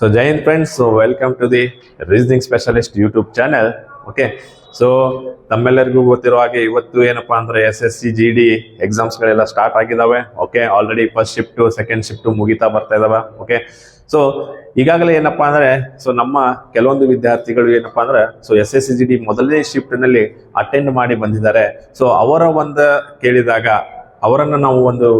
So Jain friends so welcome to the reasoning specialist YouTube channel okay so ತಮ್ಮೆಲ್ಲರಿಗೂ ಗೊತ್ತಿರೋ ಹಾಗೆ ಇವತ್ತು ಏನಪ್ಪಾ ಅಂದ್ರೆ S S C G D ಎಕ್ಸಾಮ್ಸ್ಗಳೆಲ್ಲ start ಆಗಿದಾವೆ. Okay already first shift second shift ಮುಗಿತಾ ಬರ್ತಾ ಇದಾವೆ. ಓಕೆ ಸೊ ಈಗಾಗಲೇ ಏನಪ್ಪಾ ಅಂದ್ರೆ ಸೊ ನಮ್ಮ ಕೆಲವೊಂದು ವಿದ್ಯಾರ್ಥಿಗಳು ಏನಪ್ಪಾ ಅಂದ್ರೆ so S S C G D ಮೊದಲನೇ ಶಿಫ್ಟ್ನಲ್ಲಿ ಅಟೆಂಡ್ ಮಾಡಿ ಬಂದಿದ್ದಾರೆ. ಸೊ ಅವರ ಒಂದು ಕೇಳಿದಾಗ, ಅವರನ್ನು ನಾವು ಒಂದು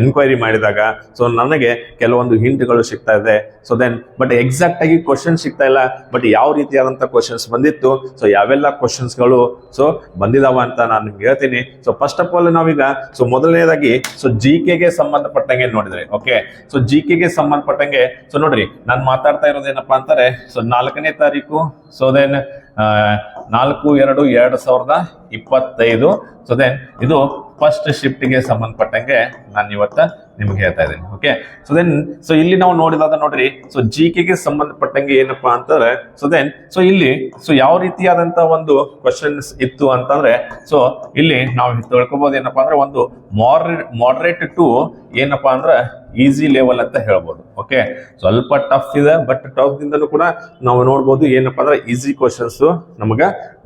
ಎನ್ಕ್ವೈರಿ ಮಾಡಿದಾಗ ಸೊ ನನಗೆ ಕೆಲವೊಂದು ಹಿಂಟ್ಗಳು ಸಿಗ್ತಾ ಇದೆ. ಸೊ ದೆನ್ ಬಟ್ ಎಕ್ಸಾಕ್ಟ್ ಆಗಿ ಕ್ವಶನ್ ಸಿಗ್ತಾ ಇಲ್ಲ. ಬಟ್ ಯಾವ ರೀತಿಯಾದಂಥ ಕ್ವಶನ್ಸ್ ಬಂದಿತ್ತು ಸೊ ಯಾವೆಲ್ಲ ಕ್ವಶನ್ಸ್ಗಳು ಸೊ ಬಂದಿದಾವ ಅಂತ ನಾನು ನಿಮ್ಗೆ ಹೇಳ್ತೀನಿ. ಸೊ ಫಸ್ಟ್ ಆಫ್ ಆಲ್ ನಾವೀಗ ಸೊ ಮೊದಲನೇದಾಗಿ ಸೊ ಜಿ ಕೆಗೆ ಸಂಬಂಧಪಟ್ಟಂಗೆ ನೋಡಿದ್ರೆ ಓಕೆ ಸೊ ಜಿ ಕೆಗೆ ಸಂಬಂಧಪಟ್ಟಂಗೆ ಸೊ ನೋಡ್ರಿ, ನಾನು ಮಾತಾಡ್ತಾ ಇರೋದೇನಪ್ಪ ಅಂತಾರೆ ಸೊ ನಾಲ್ಕನೇ ತಾರೀಕು ಸೊ ದೆನ್ ನಾಲ್ಕು ಎರಡು ಎರಡು ಸಾವಿರದ ಇಪ್ಪತ್ತೈದು. ಸೊ ದೆನ್ ಇದು ಫಸ್ಟ್ ಶಿಫ್ಟ್ಗೆ ಸಂಬಂಧಪಟ್ಟಂಗೆ ನಾನು ಇವತ್ತ ನಿಮ್ಗೆ ಹೇಳ್ತಾ ಇದ್ದೀನಿ ಓಕೆ ಸೊ ದೆನ್ ಸೊ ಇಲ್ಲಿ ನಾವು ನೋಡಿದಾಗ ನೋಡ್ರಿ ಸೊ ಜಿ ಕೆಗೆ ಸಂಬಂಧಪಟ್ಟಂಗೆ ಏನಪ್ಪಾ ಅಂತಂದ್ರೆ ಸೊ ದೆನ್ ಸೊ ಇಲ್ಲಿ ಸೊ ಯಾವ ರೀತಿಯಾದಂತ ಒಂದು ಕ್ವಶನ್ಸ್ ಇತ್ತು ಅಂತಂದ್ರೆ ಸೊ ಇಲ್ಲಿ ನಾವು ತಿಳ್ಕೊಬಹುದು ಏನಪ್ಪಾ ಅಂದ್ರೆ ಒಂದು ಮಾಡ್ರೇಟ್ ಟು ಏನಪ್ಪಾ ಅಂದ್ರೆ ಈಸಿ ಲೆವೆಲ್ ಅಂತ ಹೇಳ್ಬೋದು ಓಕೆ ಸ್ವಲ್ಪ ಟಫ್ ಇದೆ ಬಟ್ ಟಫ್ ದಿಂದಲೂ ಕೂಡ ನಾವು ನೋಡ್ಬೋದು ಏನಪ್ಪಾ ಅಂದ್ರೆ ಈಸಿ ಕ್ವಶನ್ಸ್ ನಮಗ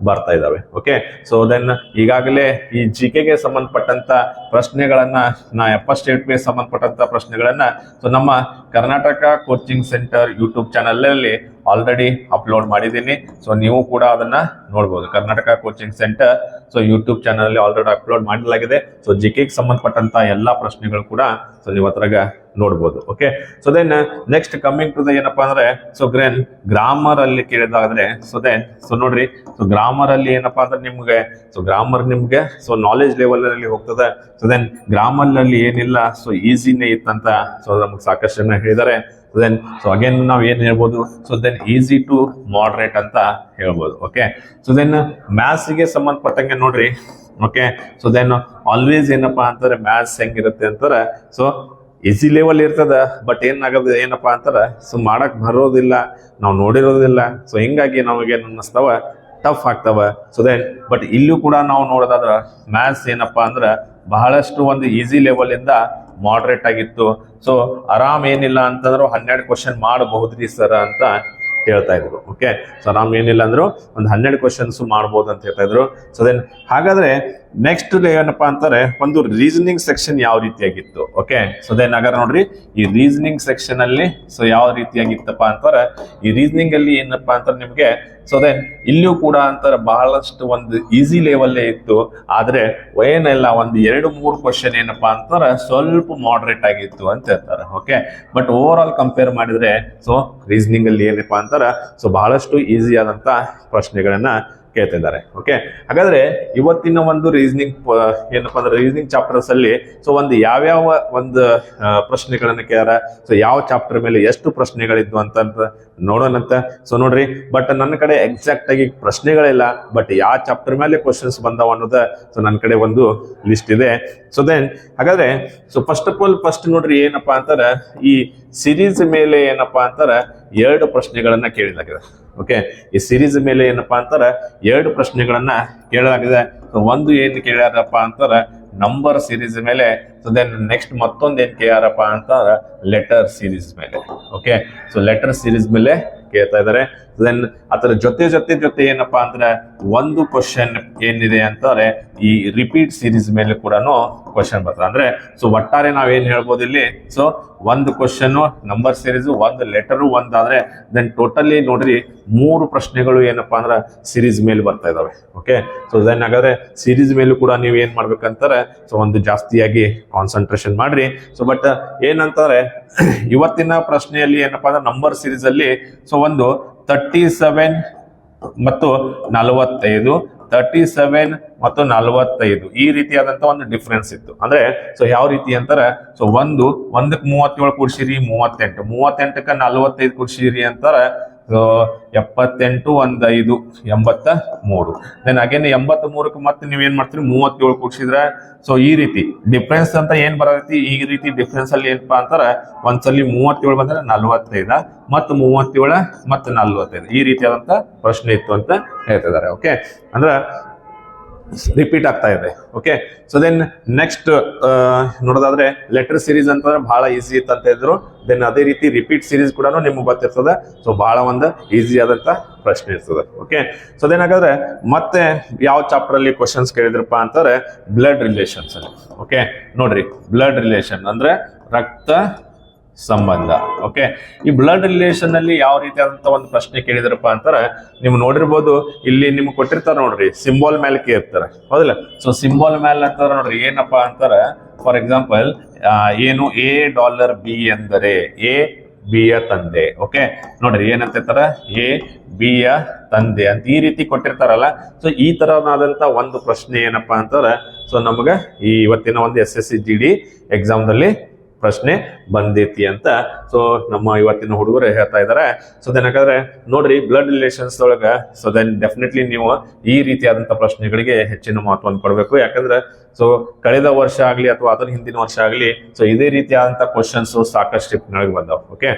ಬರ್ತಾ ಇದಾವೆ ಓಕೆ ಸೊ ದೆನ್ ಈಗಾಗಲೇ ಈ ಜಿ ಕೆಗೆ ಸಂಬಂಧಪಟ್ಟಂತ ಪ್ರಶ್ನೆಗಳನ್ನ, ನಾ ಎಪ್ಪ ಸ್ಟೇಟ್ಗೆ ಸಂಬಂಧಪಟ್ಟಂತ ಪ್ರಶ್ನೆಗಳನ್ನ ಸೊ ನಮ್ಮ Karnataka coaching centre YouTube channel ಅಲ್ಲಿ ಆಲ್ರೆಡಿ ಅಪ್ಲೋಡ್ ಮಾಡಿದ್ದೀನಿ. ಸೊ ನೀವು ಕೂಡ ಅದನ್ನ ನೋಡ್ಬೋದು. Karnataka coaching centre so YouTube channel already upload ಮಾಡಲಾಗಿದೆ. ಸೊ ಜಿ ಕೆಗೆ ಸಂಬಂಧಪಟ್ಟಂತ ಎಲ್ಲಾ ಪ್ರಶ್ನೆಗಳು ಕೂಡ ಸೊ ನೀವು ಅದ್ರಾಗ ನೋಡ್ಬೋದು okay so then next coming to the ಏನಪ್ಪ ಅಂದ್ರೆ ಸೊ ಗ್ರೇನ್ ಗ್ರಾಮರ್ ಅಲ್ಲಿ ಕೇಳಿದಾದ್ರೆ ಸೊ ದೆನ್ ಸೊ ನೋಡ್ರಿ ಸೊ ಗ್ರಾಮರ್ ಅಲ್ಲಿ ಏನಪ್ಪಾ ಅಂದ್ರೆ ನಿಮ್ಗೆ ಸೊ ಗ್ರಾಮರ್ ನಿಮ್ಗೆ ಸೊ ನಾಲೆಜ್ ಲೆವೆಲ್ ಅಲ್ಲಿ ಹೋಗ್ತದೆ. ಸೊ ದೆನ್ ಗ್ರಾಮರ್ ಅಲ್ಲಿ ಏನಿಲ್ಲ ಸೊ ಈಸಿನೇ ಇತ್ತಂತ ಸೊ ನಮ್ಗೆ ಸಾಕಷ್ಟು ಜನ ಹೇಳಿದ್ದಾರೆ. ದೆನ್ ಸೊ ಅಗೇನ್ ನಾವು ಏನ್ ಹೇಳ್ಬೋದು so then easy to moderate ಅಂತ ಹೇಳ್ಬೋದು ಓಕೆ ಸೊ ದೆನ್ಗೆ ಸಂಬಂಧಪಟ್ಟಂಗೆ ನೋಡ್ರಿ ಓಕೆ ಸೊ ದೆನ್ ಆಲ್ವೇಸ್ ಏನಪ್ಪಾ ಅಂತಾರೆ ಮ್ಯಾಥ್ಸ್ ಹೆಂಗಿರುತ್ತೆ ಅಂತಾರೆ ಸೊ ಈಸಿ ಲೆವೆಲ್ ಇರ್ತದ ಬಟ್ ಏನಾಗದ, ಏನಪ್ಪ ಅಂತಾರ ಸೊ ಮಾಡಕ್ ಬರೋದಿಲ್ಲ, ನಾವು ನೋಡಿರೋದಿಲ್ಲ ಸೊ ಹಿಂಗಾಗಿ ನಮಗೆ ಅನ್ನಿಸ್ತಾವ ಟಫ್ ಆಗ್ತಾವ. ಸೊ ದೆನ್ ಬಟ್ ಇಲ್ಲೂ ಕೂಡ ನಾವು ನೋಡೋದಾದ್ರ ಮ್ಯಾಥ್ಸ್ ಏನಪ್ಪ ಅಂದ್ರ ಬಹಳಷ್ಟು ಒಂದು ಈಸಿ ಲೆವೆಲಿಂದ ಮಾಡ್ರೇಟ್ ಆಗಿತ್ತು. ಸೊ ಆರಾಮ್ ಏನಿಲ್ಲ ಅಂತಂದ್ರು ಹನ್ನೆರಡು ಕ್ವಶನ್ ಮಾಡಬಹುದ್ರಿ ಸರ್ ಅಂತ ಹೇಳ್ತಾ ಇದ್ರು ಓಕೆ ಸೊ ಆರಾಮ್ ಏನಿಲ್ಲ ಅಂದ್ರು ಒಂದು ಹನ್ನೆರಡು ಕ್ವಶನ್ಸ್ ಮಾಡ್ಬೋದು ಅಂತ ಹೇಳ್ತಾ ಇದ್ರು. ಸೊ ದೆನ್ ಹಾಗಾದ್ರೆ ನೆಕ್ಸ್ಟ್ ಏನಪ್ಪ ಅಂತಾರೆ, ಒಂದು ರೀಸನಿಂಗ್ ಸೆಕ್ಷನ್ ಯಾವ ರೀತಿಯಾಗಿತ್ತು? ಓಕೆ ಸೊ ದೆನ್ ನಗರ ನೋಡ್ರಿ, ಈ ರೀಸನಿಂಗ್ ಸೆಕ್ಷನ್ ಅಲ್ಲಿ ಸೊ ಯಾವ ರೀತಿಯಾಗಿತ್ತಪ್ಪ ಅಂತಾರೆ, ಈ ರೀಸನಿಂಗ್ ಅಲ್ಲಿ ಏನಪ್ಪಾ ಅಂತಾರೆ ನಿಮ್ಗೆ ಸೊ ದೆನ್ ಇಲ್ಲಿಯೂ ಕೂಡ ಅಂತಾರೆ ಬಹಳಷ್ಟು ಒಂದು ಈಸಿ ಲೆವೆಲ್ಲೇ ಇತ್ತು, ಆದ್ರೆ ಏನೆಲ್ಲ ಒಂದು ಎರಡು ಮೂರು ಕ್ವಶನ್ ಏನಪ್ಪಾ ಅಂತಾರೆ, ಸ್ವಲ್ಪ ಮಾಡ್ರೇಟ್ ಆಗಿತ್ತು ಅಂತ ಹೇಳ್ತಾರೆ okay but overall compare ಮಾಡಿದ್ರೆ ಸೊ ರೀಸನಿಂಗ್ ಅಲ್ಲಿ ಏನಪ್ಪಾ ಅಂತಾರೆ ಸೊ ಬಹಳಷ್ಟು ಈಸಿ ಆದಂತ ಪ್ರಶ್ನೆಗಳನ್ನ ಕೇಳ್ತಿದ್ದಾರೆ ಓಕೆ ಹಾಗಾದ್ರೆ ಇವತ್ತಿನ ಒಂದು ರೀಸನಿಂಗ್ ಏನಪ್ಪಾ ಅಂದ್ರೆ ರೀಸನಿಂಗ್ ಚಾಪ್ಟರ್ಸ್ ಅಲ್ಲಿ ಸೊ ಒಂದು ಯಾವ್ಯಾವ ಒಂದು ಪ್ರಶ್ನೆಗಳನ್ನು ಕೇಳ್ಯಾರ? ಸೊ ಯಾವ ಚಾಪ್ಟರ್ ಮೇಲೆ ಎಷ್ಟು ಪ್ರಶ್ನೆಗಳಿದ್ವು ಅಂತ ನೋಡೋಣಂತ. ಸೊ ನೋಡ್ರಿ ಬಟ್ ನನ್ನ ಕಡೆ ಎಕ್ಸಾಕ್ಟ್ ಆಗಿ ಪ್ರಶ್ನೆಗಳಿಲ್ಲ ಬಟ್ ಯಾವ ಚಾಪ್ಟರ್ ಮೇಲೆ ಕ್ವಶನ್ಸ್ ಬಂದಾವ ಅನ್ನೋದ ಸೊ ನನ್ನ ಕಡೆ ಒಂದು ಲಿಸ್ಟ್ ಇದೆ. ಸೊ ದೆನ್ ಹಾಗಾದ್ರೆ so first of all first ನೋಡ್ರಿ ಏನಪ್ಪಾ ಅಂತಾರ ಈ ಸಿರೀಸ್ ಮೇಲೆ ಏನಪ್ಪಾ ಅಂತಾರ ಎರಡು ಪ್ರಶ್ನೆಗಳನ್ನ ಕೇಳಲಾಗಿದೆ ಓಕೆ ಈ ಸಿರೀಸ್ ಮೇಲೆ ಏನಪ್ಪಾ ಅಂತಾರ, ಎರಡು ಪ್ರಶ್ನೆಗಳನ್ನ ಕೇಳಲಾಗಿದೆ. ಒಂದು ಏನು ಕೇಳ್ಯಾರಪ್ಪ ಅಂತಾರೆ ನಂಬರ್ ಸಿರೀಸ್ ಮೇಲೆ ಸೊ ದೆನ್ ನೆಕ್ಸ್ಟ್ ಮತ್ತೊಂದು ಏನ್ ಯಾರಪ್ಪ ಅಂತಂದ್ರೆ ಲೆಟರ್ ಸೀರೀಸ್ ಮೇಲೆ. ಓಕೆ ಸೊ ಲೆಟರ್ ಸೀರೀಸ್ ಮೇಲೆ ಕೇಳ್ತಾ ಇದಾರೆ. ದೆನ್ ಅದರ ಜೊತೆ ಜೊತೆ ಜೊತೆ ಏನಪ್ಪಾ ಅಂದ್ರೆ ಒಂದು ಕ್ವಶನ್ ಏನಿದೆ ಅಂತಂದ್ರೆ ಈ ರಿಪೀಟ್ ಸೀರೀಸ್ ಮೇಲೆ ಕೂಡ ಕ್ವಶನ್ ಬರ್ತದೆ. ಅಂದ್ರೆ ಸೊ ಒಟ್ಟಾರೆ ನಾವೇನ್ ಹೇಳ್ಬೋದು ಇಲ್ಲಿ? ಸೊ ಒಂದು ಕ್ವಶನ್ ನಂಬರ್ ಸೀರೀಸ್ ಒಂದು ಲೆಟರ್ ಒಂದಾದ್ರೆ ದೆನ್ ಟೋಟಲಿ ನೋಡ್ರಿ ಮೂರು ಪ್ರಶ್ನೆಗಳು ಏನಪ್ಪಾ ಅಂದ್ರೆ ಸೀರೀಸ್ ಮೇಲೆ ಬರ್ತಾ ಇದಾವೆ. ಓಕೆ ಸೊ ದೆನ್ ಹಾಗಾದ್ರೆ ಸೀರೀಸ್ ಮೇಲೂ ಕೂಡ ನೀವು ಏನ್ ಮಾಡ್ಬೇಕಂತಾರೆ ಸೊ ಒಂದು ಜಾಸ್ತಿಯಾಗಿ ಕಾನ್ಸಂಟ್ರೇಷನ್ ಮಾಡ್ರಿ. ಸೊ ಬಟ್ ಏನಂತಾರೆ ಇವತ್ತಿನ ಪ್ರಶ್ನೆಯಲ್ಲಿ ಏನಪ್ಪಾ ಅಂದ್ರೆ ನಂಬರ್ ಸೀರೀಸ್ ಅಲ್ಲಿ ಸೊ ಒಂದು ತರ್ಟಿ ಸೆವೆನ್ ಮತ್ತು ನಲವತ್ತೈದು ತರ್ಟಿ ಸೆವೆನ್ ಮತ್ತು ನಲವತ್ತೈದು ಈ ರೀತಿಯಾದಂತ ಒಂದು ಡಿಫ್ರೆನ್ಸ್ ಇತ್ತು. ಅಂದ್ರೆ ಸೊ ಯಾವ ರೀತಿ ಅಂತಾರೆ ಸೊ ಒಂದು, ಒಂದಕ್ಕೆ ಮೂವತ್ತೇಳು ಕೂಡ್ಸಿರಿ, ಮೂವತ್ತೆಂಟು. ಮೂವತ್ತೆಂಟಕ್ಕೆ ನಲವತ್ತೈದು ಕೂಡ್ಸಿರಿ ಅಂತಾರೆ ಸೊ ಎಪ್ಪತ್ತೆಂಟು ಒಂದ್ ಐದು ಎಂಬತ್ತ ಮೂರು ದೆನ್ ಅಗೇನ್ ಎಂಬತ್ತ ಮೂರಕ್ಕೆ ಮತ್ತೆ ನೀವ್ ಏನ್ ಮಾಡ್ತೀರಿ? ಮೂವತ್ತೇಳು ಕೂಡಿಸಿದ್ರೆ ಸೊ ಈ ರೀತಿ ಡಿಫ್ರೆನ್ಸ್ ಅಂತ ಏನ್ ಬರತೈತಿ? ಈ ರೀತಿ ಡಿಫ್ರೆನ್ಸ್ ಅಲ್ಲಿ ಏನಪ್ಪಾ ಅಂತಾರ, ಒಂದ್ಸಲಿ ಮೂವತ್ತೇಳು ಬಂದ್ರೆ ನಲ್ವತ್ತೈದ, ಮತ್ತು ಮೂವತ್ತೇಳ, ಮತ್ತು ನಲ್ವತ್ತೈದು. ಈ ರೀತಿಯಾದಂತ ಪ್ರಶ್ನೆ ಇತ್ತು ಅಂತ ಹೇಳ್ತಿದ್ದಾರೆ ಓಕೆ ಅಂದ್ರ ರಿಪೀಟ್ ಆಗ್ತಾ ಇದೆ. ಓಕೆ ಸೊ ದೆನ್ ನೆಕ್ಸ್ಟ್ ನೋಡೋದಾದ್ರೆ ಲೆಟರ್ ಸೀರೀಸ್ ಅಂತಂದ್ರೆ ಬಹಳ ಈಸಿ ಇತ್ತು ಅಂತ ಇದ್ರು ದೆನ್ ಅದೇ ರೀತಿ ರಿಪೀಟ್ ಸೀರೀಸ್ ಕೂಡ ನಿಮ್ಗೆ ಗೊತ್ತಿರ್ತದೆ. ಸೊ ಬಹಳ ಒಂದು ಈಸಿ ಆದಂತ ಪ್ರಶ್ನೆ ಇರ್ತದೆ. ಓಕೆ ಸೊ ದೆನ್ ಹಾಗಾದ್ರೆ ಮತ್ತೆ ಯಾವ ಚಾಪ್ಟರ್ ಅಲ್ಲಿ ಕ್ವಶನ್ಸ್ ಕೇಳಿದ್ರಪ್ಪ ಅಂತಾರೆ ಬ್ಲಡ್ ರಿಲೇಷನ್ಸ್ ಓಕೆ ನೋಡ್ರಿ ಬ್ಲಡ್ ರಿಲೇಷನ್ ಅಂದ್ರೆ ರಕ್ತ ಸಂಬಂಧ ಓಕೆ ಈ ಬ್ಲಡ್ ರಿಲೇಷನ್ ಅಲ್ಲಿ ಯಾವ ರೀತಿಯಾದಂತ ಒಂದು ಪ್ರಶ್ನೆ ಕೇಳಿದ್ರಪ್ಪ ಅಂತಾರೆ, ನೀವು ನೋಡಿರ್ಬೋದು, ಇಲ್ಲಿ ನಿಮ್ಗೆ ಕೊಟ್ಟಿರ್ತಾರ ನೋಡ್ರಿ ಸಿಂಬಲ್ ಮೇಲೆ ಕೇಳ್ತಾರೆ, ಹೌದಿಲ್ಲ? ಸೊ ಸಿಂಬಾಲ್ ಮೇಲೆ ಅಂತಾರ ನೋಡ್ರಿ, ಏನಪ್ಪಾ ಅಂತಾರೆ ಫಾರ್ ಎಕ್ಸಾಂಪಲ್ ಏನು ಎ ಡಾಲರ್ ಬಿ ಎಂದರೆ ಎ ಬಿ ಯ ತಂದೆ ಓಕೆ ನೋಡ್ರಿ, ಏನಂತ ಎ ಬಿ ಯ ತಂದೆ ಅಂತ ಈ ರೀತಿ ಕೊಟ್ಟಿರ್ತಾರಲ್ಲ ಸೊ ಈ ತರನಾದಂತ ಒಂದು ಪ್ರಶ್ನೆ ಏನಪ್ಪಾ ಅಂತಾರೆ ಸೊ ನಮಗ ಈ ಇವತ್ತಿನ ಒಂದು S S C G D ಎಕ್ಸಾಮ್ದಲ್ಲಿ ಪ್ರಶ್ನೆ ಬಂದೈತಿ ಅಂತ. ಸೊ ನಮ್ಮ ಇವತ್ತಿನ ಹುಡುಗರು ಹೇಳ್ತಾ ಇದ್ದಾರೆ ಸೊ ದೆನ್ ಯಾಕಂದ್ರೆ ನೋಡ್ರಿ ಬ್ಲಡ್ ರಿಲೇಷನ್ಸ್ ಒಳಗೆ ಸೊ ದೆನ್ ಡೆಫಿನೆಟ್ಲಿ ನೀವು ಈ ರೀತಿಯಾದಂಥ ಪ್ರಶ್ನೆಗಳಿಗೆ ಹೆಚ್ಚಿನ ಮಹತ್ವವನ್ನು ಕೊಡಬೇಕು. ಯಾಕಂದ್ರೆ ಸೊ ಕಳೆದ ವರ್ಷ ಆಗಲಿ ಅಥವಾ ಅದರ ಹಿಂದಿನ ವರ್ಷ ಆಗಲಿ ಸೊ ಇದೇ ರೀತಿಯಾದಂಥ ಕ್ವಶನ್ಸ್ ಸಾಕಷ್ಟು ಬಂದವು ಓಕೆ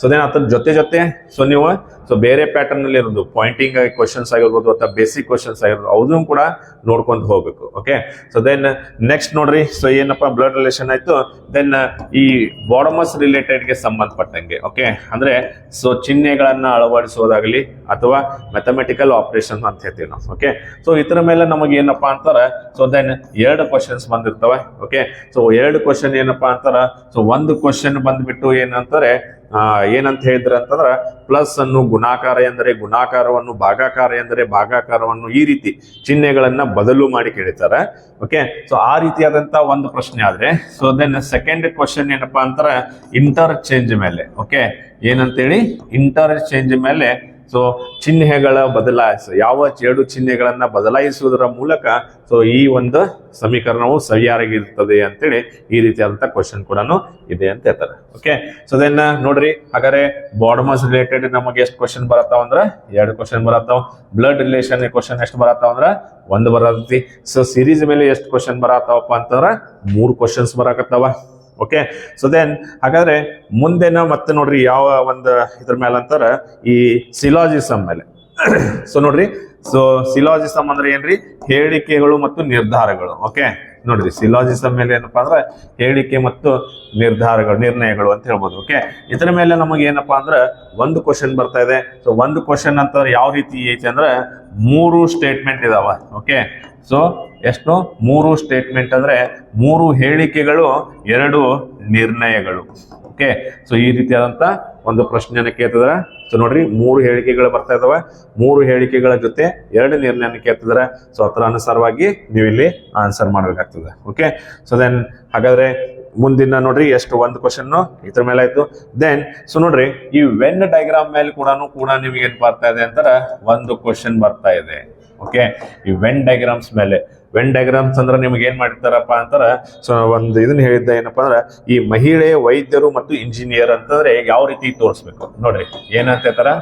ಸೊ ದೆನ್ ಅದ್ರ ಜೊತೆ ಜೊತೆ ಸೊ ನೀವು ಸೊ ಬೇರೆ ಪ್ಯಾಟರ್ನ್ ಅಲ್ಲಿ ಇರೋದು ಪಾಯಿಂಟಿಂಗ್ ಕ್ವಶನ್ಸ್ ಆಗಿರ್ಬೋದು, ಅಥವಾ ಬೇಸಿಕ್ ಕ್ವಶನ್ಸ್ ಆಗಿರ್ಬೋದು ಅದನ್ನು ಕೂಡ ನೋಡ್ಕೊಂಡು ಹೋಗ್ಬೇಕು ಓಕೆ ಸೊ ದೆನ್ ನೆಕ್ಸ್ಟ್ ನೋಡ್ರಿ ಸೊ ಏನಪ್ಪಾ ಬ್ಲಡ್ ರಿಲೇಷನ್ ಆಯ್ತು? ದೆನ್ ಈ ಬಾಡಮಸ್ ರಿಲೇಟೆಡ್ಗೆ ಸಂಬಂಧಪಟ್ಟಂಗೆ ಓಕೆ ಅಂದ್ರೆ ಸೊ ಚಿಹ್ನೆಗಳನ್ನ ಅಳವಡಿಸೋದಾಗಲಿ, ಅಥವಾ ಮೆಥಮೆಟಿಕಲ್ ಆಪರೇಷನ್ ಅಂತ ಹೇಳ್ತೀವಿ ನಾವು ಓಕೆ ಸೊ ಇದರ ಮೇಲೆ ನಮಗೆ ಏನಪ್ಪಾ ಅಂತಾರ ಸೊ ದೆನ್ ಎರಡು ಕ್ವಶನ್ಸ್ ಬಂದಿರ್ತವೆ ಓಕೆ ಸೊ ಎರಡು ಕ್ವಶನ್ ಏನಪ್ಪಾ ಅಂತಾರ ಸೊ ಒಂದು ಕ್ವಶನ್ ಬಂದ್ಬಿಟ್ಟು ಏನಂತಾರೆ ಏನಂತ ಹೇಳಿದ್ರೆ ಅಂತಂದ್ರ ಪ್ಲಸ್ ಅನ್ನು ಗುಣಾಕಾರ ಎಂದರೆ ಗುಣಾಕಾರವನ್ನು ಭಾಗಾಕಾರ ಎಂದರೆ ಭಾಗಾಕಾರವನ್ನು ಈ ರೀತಿ ಚಿಹ್ನೆಗಳನ್ನ ಬದಲು ಮಾಡಿ ಕೇಳಿದ್ದಾರೆ ಓಕೆ ಸೊ ಆ ರೀತಿಯಾದಂತ ಒಂದು ಪ್ರಶ್ನೆ ಆದ್ರೆ ಸೊ ದೆನ್ ಸೆಕೆಂಡ್ ಕ್ವಶನ್ ಏನಪ್ಪಾ ಅಂತಾರ ಇಂಟರ್ ಚೇಂಜ್ ಮೇಲೆ. ಓಕೆ ಏನಂತೇಳಿ? ಇಂಟರ್ ಚೇಂಜ್ ಮೇಲೆ ಸೊ ಚಿಹ್ನೆಗಳ ಬದಲಾಯಿಸ, ಯಾವ ಎರಡು ಚಿಹ್ನೆಗಳನ್ನು ಬದಲಾಯಿಸುವುದರ ಮೂಲಕ ಸೊ ಈ ಒಂದು ಸಮೀಕರಣವು ಸರಿಯಾಗಿರ್ತದೆ ಅಂತೇಳಿ ಈ ರೀತಿಯಾದಂಥ ಕ್ವಶನ್ ಕೂಡ ಇದೆ ಅಂತ ಹೇಳ್ತಾರೆ. ಓಕೆ ಸೊ ದೆನ್ ನೋಡ್ರಿ, ಹಾಗಾದ್ರೆ ಬಾಡಮಸ್ ರಿಲೇಟೆಡ್ ನಮಗೆ ಎಷ್ಟು ಕ್ವಶನ್ ಬರತ್ತಾವ ಅಂದ್ರೆ? ಎರಡು ಕ್ವಶನ್ ಬರತ್ತಾವ. ಬ್ಲಡ್ ರಿಲೇಷನ್ ಕ್ವಶನ್ ಎಷ್ಟು ಬರತ್ತಾವ ಅಂದ್ರೆ? ಒಂದು ಬರತ್ತಿ. ಸೊ ಸಿರೀಸ್ ಮೇಲೆ ಎಷ್ಟು ಕ್ವಶನ್ ಬರತ್ತಾವಪ್ಪ ಅಂತಂದ್ರೆ ಮೂರು ಕ್ವಶನ್ಸ್ ಬರಾಕತ್ತಾವ. ಓಕೆ ಸೊ ದೆನ್ ಹಾಗಾದ್ರೆ ಮುಂದೆನ ಮತ್ತೆ ನೋಡ್ರಿ ಯಾವ ಒಂದು ಇದ್ರ ಮೇಲೆ ಅಂತಾರ, ಈ ಸಿಲಾಜಿಸಮ್ ಮೇಲೆ. ಸೊ ನೋಡ್ರಿ ಸೊ ಸಿಲಾಜಿಸಮ್ ಅಂದ್ರೆ ಏನ್ರಿ? ಹೇಳಿಕೆಗಳು ಮತ್ತು ನಿರ್ಧಾರಗಳು. ಓಕೆ ನೋಡ್ರಿ ಸಿಲಾಜಿಸಮ್ ಮೇಲೆ ಏನಪ್ಪಾ ಅಂದ್ರೆ ಹೇಳಿಕೆ ಮತ್ತು ನಿರ್ಧಾರಗಳು, ನಿರ್ಣಯಗಳು ಅಂತ ಹೇಳ್ಬೋದು ಓಕೆ ಇದರ ಮೇಲೆ ನಮಗೆ ಏನಪ್ಪಾ ಅಂದ್ರೆ ಒಂದು ಕ್ವಶನ್ ಬರ್ತಾ ಇದೆ. ಸೊ ಒಂದು ಕ್ವಶನ್ ಅಂತಂದ್ರೆ ಯಾವ ರೀತಿ ಐತಿ ಅಂದ್ರೆ ಮೂರು ಸ್ಟೇಟ್ಮೆಂಟ್ ಇದಾವ ಓಕೆ ಸೊ ಎಷ್ಟು? ಮೂರು ಸ್ಟೇಟ್ಮೆಂಟ್ ಅಂದ್ರೆ ಮೂರು ಹೇಳಿಕೆಗಳು, ಎರಡು ನಿರ್ಣಯಗಳು. ಓಕೆ? ಸೊ ಈ ರೀತಿಯಾದಂತ ಒಂದು ಪ್ರಶ್ನೆಯನ್ನು ಕೇಳ್ತಿದ್ರ. ಸೊ ನೋಡ್ರಿ, ಮೂರು ಹೇಳಿಕೆಗಳು ಬರ್ತಾ ಇದಾವೆ. ಮೂರು ಹೇಳಿಕೆಗಳ ಜೊತೆ ಎರಡು ನಿರ್ಣಯನ ಕೇಳ್ತಿದ್ರ. ಸೊ ಅದರ ಅನುಸಾರವಾಗಿ ನೀವು ಇಲ್ಲಿ ಆನ್ಸರ್ ಮಾಡ್ಬೇಕಾಗ್ತದೆ. ಓಕೆ? ಸೊ ದೆನ್ ಹಾಗಾದ್ರೆ ಮುಂದಿನ ನೋಡ್ರಿ ಎಷ್ಟು ಒಂದು ಕ್ವಶನ್ ಇದ್ರ ಮೇಲೆ ಆಯ್ತು. ದೆನ್ ಸೊ ನೋಡ್ರಿ, ಈ ವೆನ್ ಡೈಗ್ರಾಮ್ ಮೇಲೆ ಕೂಡ ಕೂಡ ನಿಮ್ಗೆ ಏನ್ ಬರ್ತಾ ಇದೆ ಅಂತಾರ, ಒಂದು ಕ್ವಶನ್ ಬರ್ತಾ ಇದೆ. ಓಕೆ? ಈ ವೆನ್ ಡೈಗ್ರಾಮ್ಸ್ ಮೇಲೆ. ವೆನ್ ಡಯಾಗ್ರಾಮ್ಸ್ ಅಂದ್ರೆ ನಿಮ್ಗೆ ಏನ್ ಮಾಡಿರ್ತಾರಪ್ಪ ಅಂತಾರ, ಸೊ ಒಂದು ಇದನ್ನ ಹೇಳಿದ್ದ ಏನಪ್ಪ ಅಂದ್ರೆ, ಈ ಮಹಿಳೆ, ವೈದ್ಯರು ಮತ್ತು ಇಂಜಿನಿಯರ್ ಅಂತಂದ್ರೆ ಯಾವ ರೀತಿ ತೋರಿಸ್ಬೇಕು? ನೋಡ್ರಿ ಏನಂತ ಹೇಳ್ತಾರ?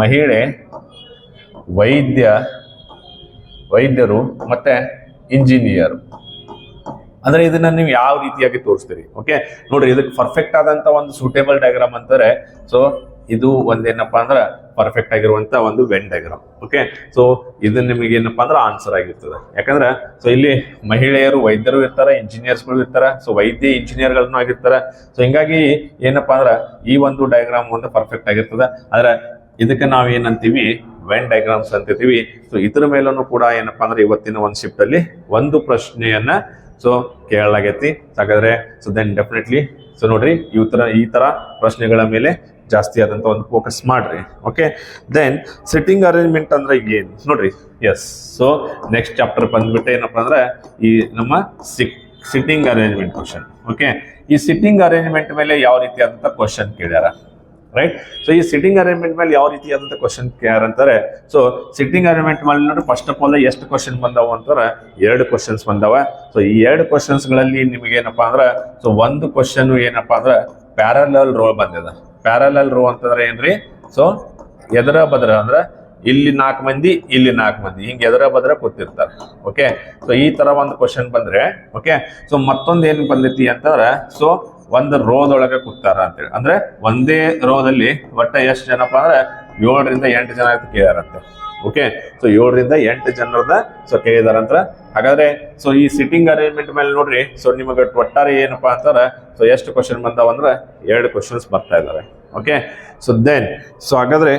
ಮಹಿಳೆ, ವೈದ್ಯ, ವೈದ್ಯರು ಮತ್ತೆ ಇಂಜಿನಿಯರ್ ಅಂದ್ರೆ ಇದನ್ನ ನೀವು ಯಾವ ರೀತಿಯಾಗಿ ತೋರಿಸ್ತೀರಿ? ಓಕೆ ನೋಡ್ರಿ, ಇದಕ್ಕೆ ಪರ್ಫೆಕ್ಟ್ ಆದಂತ ಒಂದು ಸೂಟೇಬಲ್ ಡಯಾಗ್ರಾಮ್ ಅಂತಾರೆ. ಸೊ ಇದು ಒಂದೇನಪ್ಪ ಅಂದ್ರೆ ಪರ್ಫೆಕ್ಟ್ ಆಗಿರುವಂತ ಒಂದು ವೆನ್ ಡಯಾಗ್ರಾಮ್ ಓಕೆ ಸೊ ಇದು ನಿಮಗೆ ಏನಪ್ಪಾ ಅಂದ್ರೆ ಆನ್ಸರ್ ಆಗಿರ್ತದೆ. ಯಾಕಂದ್ರೆ ಸೊ ಇಲ್ಲಿ ಮಹಿಳೆಯರು, ವೈದ್ಯರು ಇರ್ತಾರೆ ಇಂಜಿನಿಯರ್ಸ್ಗಳು ಇರ್ತಾರೆ ಸೊ ವೈದ್ಯ ಇಂಜಿನಿಯರ್ಗಳನ್ನು ಆಗಿರ್ತಾರೆ. ಸೊ ಹಿಂಗಾಗಿ ಏನಪ್ಪಾ ಅಂದ್ರೆ ಈ ಒಂದು ಡಯಾಗ್ರಾಮ್ ಒಂದು ಪರ್ಫೆಕ್ಟ್ ಆಗಿರ್ತದೆ. ಆದ್ರೆ ಇದಕ್ಕೆ ನಾವು ಏನಂತೀವಿ? ವೆನ್ ಡಯಾಗ್ರಾಮ್ಸ್ ಅಂತೀವಿ ಸೊ ಇದ್ರ ಮೇಲೂ ಕೂಡ ಏನಪ್ಪಾ ಅಂದ್ರೆ ಇವತ್ತಿನ ಒಂದು ಶಿಫ್ಟ್ ಅಲ್ಲಿ ಒಂದು ಪ್ರಶ್ನೆಯನ್ನ ಸೊ ಕೇಳಲಾಗೈತಿ. ಹಾಗಾದ್ರೆ ಸೊ ದೆನ್ ಡೆಫಿನೆಟ್ಲಿ ಸೊ ನೋಡ್ರಿ, ಈ ತರ ಈ ತರ ಪ್ರಶ್ನೆಗಳ ಮೇಲೆ ಜಾಸ್ತಿ ಆದಂತ ಒಂದು ಫೋಕಸ್ ಮಾಡ್ರಿ ಓಕೆ ದೆನ್ ಸಿಟ್ಟಿಂಗ್ ಅರೇಂಜ್ಮೆಂಟ್ ಅಂದ್ರೆ ಏನು? ನೋಡ್ರಿ ಎಸ್ ಸೊ ನೆಕ್ಸ್ಟ್ ಚಾಪ್ಟರ್ ಬಂದ್ಬಿಟ್ಟು ಏನಪ್ಪಾ ಅಂದ್ರೆ, ಈ ನಮ್ಮ ಸಿಕ್ ಸಿಟ್ಟಿಂಗ್ ಅರೇಂಜ್ಮೆಂಟ್ ಕ್ವಶನ್ ಓಕೆ ಈ ಸಿಟ್ಟಿಂಗ್ ಅರೇಂಜ್ಮೆಂಟ್ ಮೇಲೆ ಯಾವ ರೀತಿಯಾದಂತ ಕ್ವಶನ್ ಕೇಳ್ಯಾರ ರೈಟ್ ಸೊ ಈ ಸಿಟ್ಟಿಂಗ್ ಅರೇಂಜ್ಮೆಂಟ್ ಮೇಲೆ ಯಾವ ರೀತಿಯಾದಂತ ಕ್ವಶನ್ ಕೇಳ್ಯಾರ ಅಂತಾರೆ ಸೊ ಸಿಟ್ಟಿಂಗ್ ಅರೇಂಜ್ಮೆಂಟ್ ಮೇಲೆ ನೋಡ್ರಿ ಫಸ್ಟ್ ಆಫ್ ಆಲ್ ಎಷ್ಟು ಕ್ವಶನ್ ಬಂದಾವ ಅಂತಾರೆ, ಎರಡು ಕ್ವಶನ್ಸ್ ಬಂದಾವ. ಸೊ ಈ ಎರಡು ಕ್ವಶನ್ಸ್ಗಳಲ್ಲಿ ನಿಮಗೆ ಏನಪ್ಪಾ ಅಂದ್ರೆ ಸೊ ಒಂದು ಕ್ವಶನ್ ಏನಪ್ಪಾ ಅಂದ್ರೆ ಪ್ಯಾರಲಲ್ ರೋಲ್ ಬಂದಿದ. ಪ್ಯಾರಲಲ್ ರೋ ಅಂತಂದ್ರೆ ಏನ್ರಿ? ಸೊ ಎದರ ಬದ್ರ ಅಂದ್ರೆ ಇಲ್ಲಿ ನಾಲ್ಕು ಮಂದಿ, ಇಲ್ಲಿ ನಾಲ್ಕು ಮಂದಿ. ಹಿಂಗೆ ಎದರ ಬದ್ರ ಕೂತಿರ್ತಾರೆ. ಓಕೆ ಸೊ ಈ ತರ ಒಂದು ಕ್ವಶನ್ ಬಂದ್ರೆ ಓಕೆ ಸೊ ಮತ್ತೊಂದು ಏನ್ ಬಂದೈತಿ ಅಂತಂದ್ರೆ ಸೊ ಒಂದು ರೋದೊಳಗೆ ಕೂತಾರ ಅಂತೇಳಿ. ಅಂದ್ರೆ ಒಂದೇ ರೋದಲ್ಲಿ ಒಟ್ಟ ಎಷ್ಟು ಜನಪ್ಪ ಅಂದ್ರೆ ಏಳರಿಂದ ಎಂಟು ಜನ ಕೇಳ್ಯಾರಂತೆ. ಓಕೆ ಸೊ ಏಳರಿಂದ ಎಂಟು ಜನರದ ಸೊ ಕೇಳಿದಾರ ಅಂತ ಹಾಗಾದ್ರೆ ಸೊ ಈ ಸಿಟ್ಟಿಂಗ್ ಅರೇಂಜ್ಮೆಂಟ್ ಮೇಲೆ ನೋಡ್ರಿ ಸೊ ನಿಮಗೆ ಒಟ್ಟಾರೆ ಏನಪ್ಪಾ ಅಂತಾರೆ ಸೊ ಎಷ್ಟು ಕ್ವಶನ್ ಬಂದಾವ ಅಂದ್ರೆ ಎರಡು ಕ್ವಶನ್ಸ್ ಬರ್ತಾ ಇದಾವೆ. ಓಕೆ ಸೊ ದೆನ್ ಸೊ ಹಾಗಾದ್ರೆ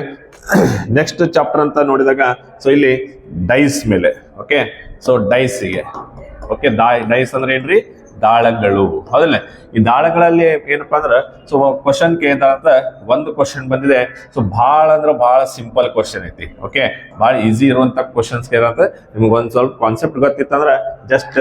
ನೆಕ್ಸ್ಟ್ ಚಾಪ್ಟರ್ ಅಂತ ನೋಡಿದಾಗ ಸೊ ಇಲ್ಲಿ ಡೈಸ್ ಮೇಲೆ. ಓಕೆ ಸೊ ಡೈಸಿಗೆ ಓಕೆ ಡೈಸ್ ಅಂದ್ರೆ ಏನ್ರಿ? ದಾಳಗಳು. ಹೌದಲ್ಲ? ಈ ದಾಳಗಳಲ್ಲಿ ಏನಪ್ಪಾ ಅಂದ್ರೆ ಸೊ ಕ್ವಶನ್ ಕೇಳ್ತಾ ಒಂದು ಕ್ವಶನ್ ಬಂದಿದೆ. ಸೊ ಭಾಳ ಅಂದ್ರೆ ಭಾಳ ಸಿಂಪಲ್ ಕ್ವಶನ್ ಐತಿ ಓಕೆ ಭಾಳ ಈಸಿ ಇರುವಂತ ಕ್ವಶನ್ಸ್ ಏನಂತ ನಿಮ್ಗೆ ಒಂದ್ ಸ್ವಲ್ಪ ಕಾನ್ಸೆಪ್ಟ್ ಗೊತ್ತಿತ್ತಂದ್ರೆ ಜಸ್ಟ್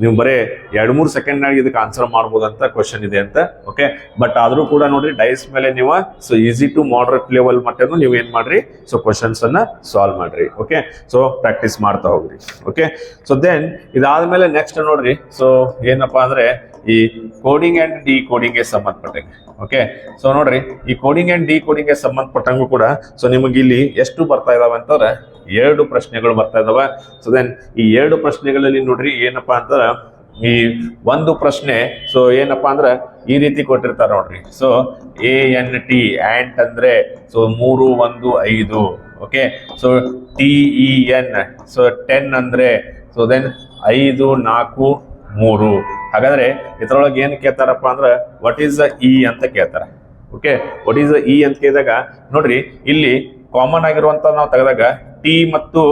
ನೀವು ಬರೀ ಎರಡು ಮೂರು ಸೆಕೆಂಡ್ ನಾಗ ಇದಕ್ಕೆ ಆನ್ಸರ್ ಮಾಡ್ಬೋದು ಅಂತ ಕ್ವಶನ್ ಇದೆ ಅಂತ ಓಕೆ ಬಟ್ ಆದರೂ ಕೂಡ ನೋಡ್ರಿ ಡೈಸ್ ಮೇಲೆ ನೀವು so easy to moderate level ಮಟ್ಟನು ನೀವು ಏನು ಮಾಡ್ರಿ? ಸೊ ಕ್ವಶನ್ಸ್ ಅನ್ನ ಸಾಲ್ವ್ ಮಾಡ್ರಿ ಓಕೆ ಸೊ ಪ್ರಾಕ್ಟೀಸ್ ಮಾಡ್ತಾ ಹೋಗ್ರಿ ಓಕೆ ಸೊ ದೆನ್ ಇದಾದ್ಮೇಲೆ ನೆಕ್ಸ್ಟ್ ನೋಡ್ರಿ ಸೊ ಏನಪ್ಪಾ ಅಂದ್ರೆ ಈ ಕೋಡಿಂಗ್ ಅಂಡ್ ಡಿ ಕೋಡಿಂಗ್ಗೆ ಸಂಬಂಧಪಟ್ಟಂಗೆ ಓಕೆ ಸೊ ನೋಡ್ರಿ, ಈ ಕೋಡಿಂಗ್ ಅಂಡ್ ಡಿ ಕೋಡಿಂಗ್ಗೆ ಸಂಬಂಧಪಟ್ಟಂಗೂ ಕೂಡ ಸೊ ನಿಮಗೆ ಇಲ್ಲಿ ಎಷ್ಟು ಬರ್ತಾ ಇದಾವೆ ಅಂತಂದ್ರೆ ಎರಡು ಪ್ರಶ್ನೆಗಳು ಬರ್ತಾ ಇದಾವೆ. ಸೊ ದೆನ್ ಈ ಎರಡು ಪ್ರಶ್ನೆಗಳಲ್ಲಿ ನೋಡ್ರಿ ಏನಪ್ಪಾ ಅಂತಂದ್ರೆ ಈ ಒಂದು ಪ್ರಶ್ನೆ ಸೊ ಏನಪ್ಪಾ ಅಂದ್ರೆ ಈ ರೀತಿ ಕೊಟ್ಟಿರ್ತಾರೆ ನೋಡ್ರಿ. So A N T ant ಅಂದ್ರೆ ಸೊ ಮೂರು, ಒಂದು, ಐದು okay so T E N so ten ಅಂದ್ರೆ ಸೊ ದೆನ್ ಐದು, ನಾಲ್ಕು, ಮೂರು. ಹಾಗಾದ್ರೆ ಇದ್ರೊಳಗೆ ಏನ್ ಕೇಳ್ತಾರಪ್ಪ ಅಂದ್ರೆ ವಾಟ್ ಈಸ್ ದ ಇ ಅಂತ ಕೇಳ್ತಾರೆ. Okay what is the E ಅಂತ ಕೇಳಿದಾಗ, ನೋಡ್ರಿ, ಇಲ್ಲಿ ಕಾಮನ್ ಆಗಿರುವಂತ ನಾವು ತೆಗೆದಾಗ ಟಿ ಮತ್ತು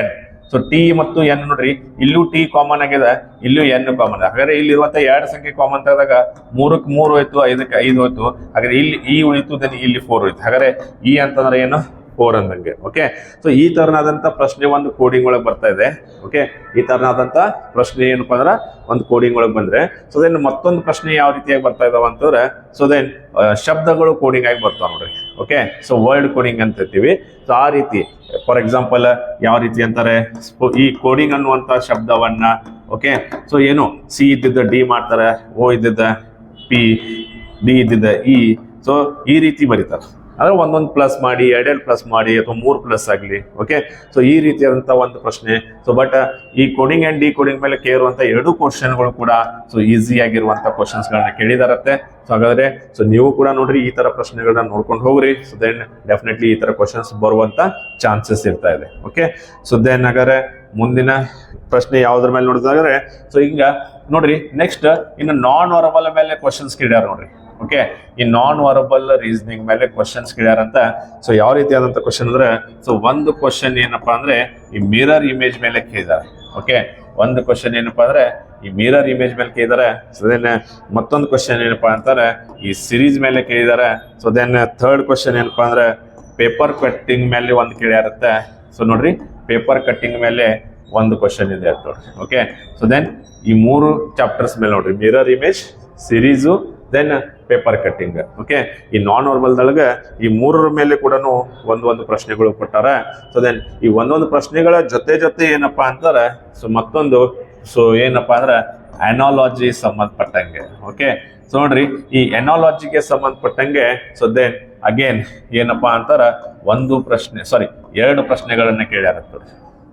ಎನ್ ಸೊ ಟಿ ಮತ್ತು ಎನ್ ನೋಡ್ರಿ, ಇಲ್ಲೂ ಟಿ ಕಾಮನ್ ಆಗಿದೆ, ಇಲ್ಲೂ ಎನ್ ಕಾಮನ್ ಹಾಗಾದ್ರೆ ಇಲ್ಲಿ ಇರುವಂತ ಎರಡು ಸಂಖ್ಯೆ ಕಾಮನ್ ತೆಗೆದಾಗ ಮೂರಕ್ಕೆ ಮೂರು ಹೋಯ್ತು, ಐದಕ್ಕೆ ಐದು ಹೋಯ್ತು. ಹಾಗಾದ್ರೆ ಇಲ್ಲಿ ಇ ಉಳಿತು ದೆನ್ ಇಲ್ಲಿ ಫೋರ್ ಹೋಯ್ತು. ಹಾಗಾದ್ರೆ ಇ ಅಂತಂದ್ರೆ ಏನು? ಫೋರ್ ಅಂದಂಗೆ ಓಕೆ ಸೊ ಈ ತರನಾದಂತ ಪ್ರಶ್ನೆ ಒಂದು ಕೋಡಿಂಗ್ ಒಳಗೆ ಬರ್ತಾ ಇದೆ ಓಕೆ ಈ ತರನಾದಂತ ಪ್ರಶ್ನೆ ಏನಪ್ಪ ಅಂದ್ರೆ ಒಂದು ಕೋಡಿಂಗ್ ಒಳಗೆ ಬಂದ್ರೆ ಸೊ ದೆನ್ ಮತ್ತೊಂದು ಪ್ರಶ್ನೆ ಯಾವ ರೀತಿಯಾಗಿ ಬರ್ತಾ ಇದಾವ ಅಂತಂದ್ರೆ ಸೊ ದೆನ್ ಶಬ್ದಗಳು ಕೋಡಿಂಗ್ ಆಗಿ ಬರ್ತಾವ ನೋಡ್ರಿ ಓಕೆ ಸೊ ವರ್ಡ್ ಕೋಡಿಂಗ್ ಅಂತ ಇರ್ತೀವಿ ಸೊ ಆ ರೀತಿ ಫಾರ್ ಎಕ್ಸಾಂಪಲ್ ಯಾವ ರೀತಿ ಅಂತಾರೆ ಈ ಕೋಡಿಂಗ್ ಅನ್ನುವಂತ ಶಬ್ದವನ್ನ ಓಕೆ ಸೊ ಏನು? ಸಿ ಇದ್ದಿದ್ದ ಡಿ ಮಾಡ್ತಾರೆ ಓ ಇದ್ದಿದ್ದ ಪಿ ಡಿ ಇದ್ದಿದ್ದ ಇ ಸೊ ಈ ರೀತಿ ಬರೀತಾರೆ. ಅಂದ್ರೆ ಒಂದೊಂದು ಪ್ಲಸ್ ಮಾಡಿ, ಎರಡೆರಡು ಪ್ಲಸ್ ಮಾಡಿ, ಅಥವಾ ಮೂರು ಪ್ಲಸ್ ಆಗಲಿ ಓಕೆ ಸೊ ಈ ರೀತಿಯಾದಂಥ ಒಂದು ಪ್ರಶ್ನೆ. ಸೊ ಬಟ್ ಈ ಕೋಡಿಂಗ್ ಅಂಡ್ ಡಿ ಕೋಡಿಂಗ್ ಮೇಲೆ ಕೇಳುವಂಥ ಎರಡು ಕ್ವಶನ್ಗಳು ಕೂಡ ಸೊ ಈಸಿ ಆಗಿರುವಂಥ ಕ್ವಶನ್ಸ್ಗಳನ್ನ ಕೇಳಿದಾರತ್ತೆ. ಸೊ ಹಾಗಾದ್ರೆ ಸೊ ನೀವು ಕೂಡ ನೋಡ್ರಿ, ಈ ತರ ಪ್ರಶ್ನೆಗಳನ್ನ ನೋಡ್ಕೊಂಡು ಹೋಗ್ರಿ. ಸೊ ದೆನ್ ಡೆಫಿನೆಟ್ಲಿ ಈ ತರ ಕ್ವಶನ್ಸ್ ಬರುವಂತ ಚಾನ್ಸಸ್ ಇರ್ತಾ ಇದೆ ಓಕೆ ಸೊ ದೆನ್ ಹಾಗಾದ್ರೆ, ಮುಂದಿನ ಪ್ರಶ್ನೆ ಯಾವುದ್ರ ಮೇಲೆ ನೋಡಿದಾದ್ರೆ ಸೊ ಹಿಂಗ, ನೋಡ್ರಿ ನೆಕ್ಸ್ಟ್ ಇನ್ನು ನಾನ್ ವರಬಲ್ ಮೇಲೆ ಕ್ವಶನ್ಸ್ ಕೇಳ್ಯಾರ ನೋಡ್ರಿ. ಓಕೆ ಈ ನಾನ್ ವರಬಲ್ ರೀಸನಿಂಗ್ ಮೇಲೆ ಕ್ವಶನ್ಸ್ ಕೇಳ್ಯಾರಂತ. ಸೊ ಯಾವ ರೀತಿಯಾದಂತ ಕ್ವಶನ್ ಅಂದ್ರೆ ಸೊ ಒಂದು ಕ್ವಶನ್ ಏನಪ್ಪಾ ಅಂದ್ರೆ, ಈ ಮಿರರ್ ಇಮೇಜ್ ಮೇಲೆ ಕೇಳಿದ್ದಾರೆ ಓಕೆ ಒಂದು ಕ್ವಶನ್ ಏನಪ್ಪಾ ಅಂದ್ರೆ, ಈ ಮಿರರ್ ಇಮೇಜ್ ಮೇಲೆ ಕೇಳಿದಾರೆ. ಸೊ ದೆನ್ ಮತ್ತೊಂದು ಕ್ವಶನ್ ಏನಪ್ಪಾ ಅಂತಾರೆ, ಈ ಸಿರೀಸ್ ಮೇಲೆ ಕೇಳಿದಾರೆ. ಸೊ ದೆನ್ ಥರ್ಡ್ ಕ್ವಶನ್ ಏನಪ್ಪಾ ಅಂದ್ರೆ ಪೇಪರ್ ಕಟ್ಟಿಂಗ್ ಮೇಲೆ ಒಂದು ಕೇಳ್ಯಾರತ್ತೆ. ಸೊ ನೋಡ್ರಿ ಪೇಪರ್ ಕಟ್ಟಿಂಗ್ ಮೇಲೆ ಒಂದು ಕ್ವಶನ್ ಇದೆ ಅಂತ ನೋಡ್ರಿ. ಓಕೆ ಸೊ ದೆನ್ ಈ ಮೂರು ಚಾಪ್ಟರ್ಸ್ ಮೇಲೆ ನೋಡ್ರಿ. Mirror image series then paper cutting okay ಈ ನಾನ್ ನಾರ್ಮಲ್ದೊಳಗೆ ಈ ಮೂರರ ಮೇಲೆ ಕೂಡ ಒಂದು ಒಂದು ಪ್ರಶ್ನೆಗಳು ಕೊಟ್ಟಾರ. ಸೊ ದೆನ್ ಈ ಒಂದೊಂದು ಪ್ರಶ್ನೆಗಳ ಜೊತೆ ಜೊತೆ ಏನಪ್ಪಾ ಅಂತಾರೆ ಸೊ ಮತ್ತೊಂದು ಸೊ ಏನಪ್ಪಾ ಅಂದ್ರೆ ಅನಾಲಜಿ ಸಂಬಂಧಪಟ್ಟಂಗೆ. ಓಕೆ ಸೊ ನೋಡ್ರಿ, ಈ ಎನಾಲಜಿಗೆ ಸಂಬಂಧಪಟ್ಟಂಗೆ ಸೊ ದೆನ್ ಅಗೇನ್ ಏನಪ್ಪಾ ಅಂತಾರೆ, ಒಂದು ಪ್ರಶ್ನೆ ಸಾರಿ ಎರಡು ಪ್ರಶ್ನೆಗಳನ್ನ ಕೇಳ್ಯಾರ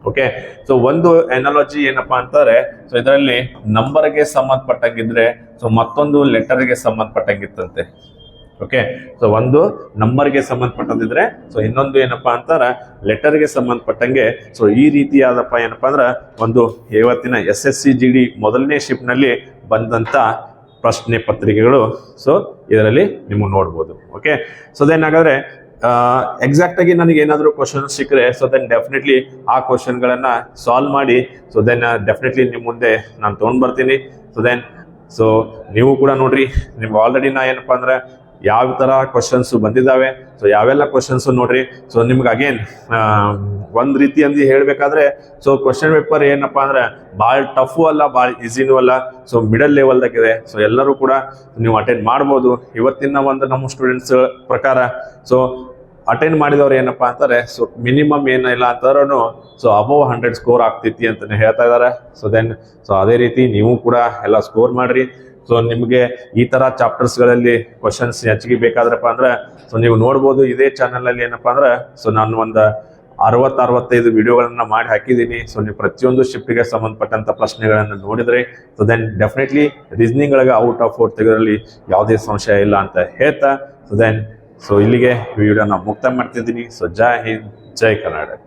ಓಕೆ ಸೊ ಒಂದು ಎನಾಲಜಿ ಏನಪ್ಪಾ ಅಂತಾರೆ ಸೊ ಇದರಲ್ಲಿ ನಂಬರ್ಗೆ ಸಂಬಂಧಪಟ್ಟಂಗಿದ್ರೆ ಸೊ ಮತ್ತೊಂದು ಲೆಟರ್ಗೆ ಸಂಬಂಧಪಟ್ಟಂಗಿತ್ತಂತೆ. ಓಕೆ ಸೊ ಒಂದು ನಂಬರ್ಗೆ ಸಂಬಂಧಪಟ್ಟದಿದ್ರೆ ಸೊ ಇನ್ನೊಂದು ಏನಪ್ಪಾ ಅಂತಾರ ಲೆಟರ್ಗೆ ಸಂಬಂಧಪಟ್ಟಂಗೆ ಸೊ ಈ ರೀತಿಯಾದಪ್ಪ ಏನಪ್ಪಾ ಅಂದ್ರೆ, ಒಂದು ಇವತ್ತಿನ S S C G D ಮೊದಲನೇ ಶಿಫ್ಟ್ನಲ್ಲಿ ಬಂದಂತ ಪ್ರಶ್ನೆ ಪತ್ರಿಕೆಗಳು. ಸೊ ಇದರಲ್ಲಿ ನೀವು ನೋಡ್ಬೋದು. ಓಕೆ ಸೊ ಅದೇನಾಗಾದ್ರೆ ಎಕ್ಸಾಕ್ಟ್ ಆಗಿ ನನಗೆ ಏನಾದರೂ ಕ್ವಶನ್ ಸಿಕ್ಕರೆ ಸೊ ದೆನ್ ಡೆಫಿನೆಟ್ಲಿ ಆ ಕ್ವಶನ್ಗಳನ್ನು ಸಾಲ್ವ್ ಮಾಡಿ ಸೊ ದೆನ್ ಡೆಫಿನೆಟ್ಲಿ ನಿಮ್ಮ ಮುಂದೆ ನಾನು ತೊಗೊಂಡ್ ಬರ್ತೀನಿ. ಸೊ ದೆನ್ ಸೊ ನೀವು ಕೂಡ ನೋಡ್ರಿ, ನಿಮ್ಗೆ ಆಲ್ರೆಡಿ ನಾ ಏನಪ್ಪಾ ಅಂದ್ರೆ ಯಾವ ಥರ ಕ್ವಶನ್ಸ್ ಬಂದಿದ್ದಾವೆ? ಸೊ ಯಾವೆಲ್ಲ ಕ್ವಶನ್ಸ್ ನೋಡ್ರಿ? ಸೊ ನಿಮ್ಗೆ ಅಗೇನ್ ರೀತಿ ರೀತಿಯಲ್ಲಿ ಹೇಳಬೇಕಾದ್ರೆ ಸೊ ಕ್ವಶನ್ ಪೇಪರ್ ಏನಪ್ಪಾ ಅಂದ್ರೆ ಭಾಳ ಟಫು ಅಲ್ಲ ಭಾಳ ಈಸಿನೂ ಅಲ್ಲ. ಸೊ ಮಿಡಲ್ ಲೆವೆಲ್ದಾಗಿದೆ ಸೊ ಎಲ್ಲರೂ ಕೂಡ ನೀವು ಅಟೆಂಡ್ ಮಾಡ್ಬೋದು. ಇವತ್ತಿನ ಒಂದು ನಮ್ಮ ಸ್ಟೂಡೆಂಟ್ಸ್ ಪ್ರಕಾರ. ಸೊ ಅಟೆಂಡ್ ಮಾಡಿದವ್ರು ಏನಪ್ಪಾ ಅಂತಾರೆ ಸೊ ಮಿನಿಮಮ್ ಏನಿಲ್ಲ ಅಂತಾರೂ ಸೊ ಅಬೋವ್ ಹಂಡ್ರೆಡ್ ಸ್ಕೋರ್ ಆಗ್ತೈತಿ ಅಂತಲೇ ಹೇಳ್ತಾ ಇದ್ದಾರೆ ಸೊ ದೆನ್ ಸೊ ಅದೇ ರೀತಿ ನೀವು ಕೂಡ ಎಲ್ಲ ಸ್ಕೋರ್ ಮಾಡ್ರಿ. ಸೊ ನಿಮಗೆ ಈ ತರ ಚಾಪ್ಟರ್ಸ್ಗಳಲ್ಲಿ ಕ್ವಶನ್ಸ್ ಹೆಚ್ಚಿಗೆ ಬೇಕಾದ್ರಪ್ಪ ಅಂದ್ರೆ ಸೊ ನೀವು ನೋಡ್ಬೋದು ಇದೇ ಚಾನಲ್ ಅಲ್ಲಿ ಏನಪ್ಪಾ ಅಂದ್ರೆ ಸೊ ನಾನು ಒಂದು ಅರವತ್ತು ಅರವತ್ತೈದು ವಿಡಿಯೋಗಳನ್ನ ಮಾಡಿ ಹಾಕಿದ್ದೀನಿ. ಸೊ ನೀವು ಪ್ರತಿಯೊಂದು ಶಿಫ್ಟ್ಗೆ ಸಂಬಂಧಪಟ್ಟಂತ ಪ್ರಶ್ನೆಗಳನ್ನು ನೋಡಿದ್ರೆ ಸೊ ದೆನ್ ಡೆಫಿನೆಟ್ಲಿ ರೀಸನಿಂಗ್ ಒಳಗೆ ಔಟ್ ಆಫ್ ಫೋರ್ ತೆಗೆದ್ರಲ್ಲಿ ಯಾವುದೇ ಸಂಶಯ ಇಲ್ಲ ಅಂತ ಹೇಳ್ತಾ ಸೊ ದೆನ್ ಸೊ ಇಲ್ಲಿಗೆ ವಿಡಿಯೋನ ಮುಕ್ತ ಮಾಡ್ತಿದ್ದೀನಿ. ಸೊ ಜೈ ಹಿಂದ್, ಜೈ ಕರ್ನಾಟಕ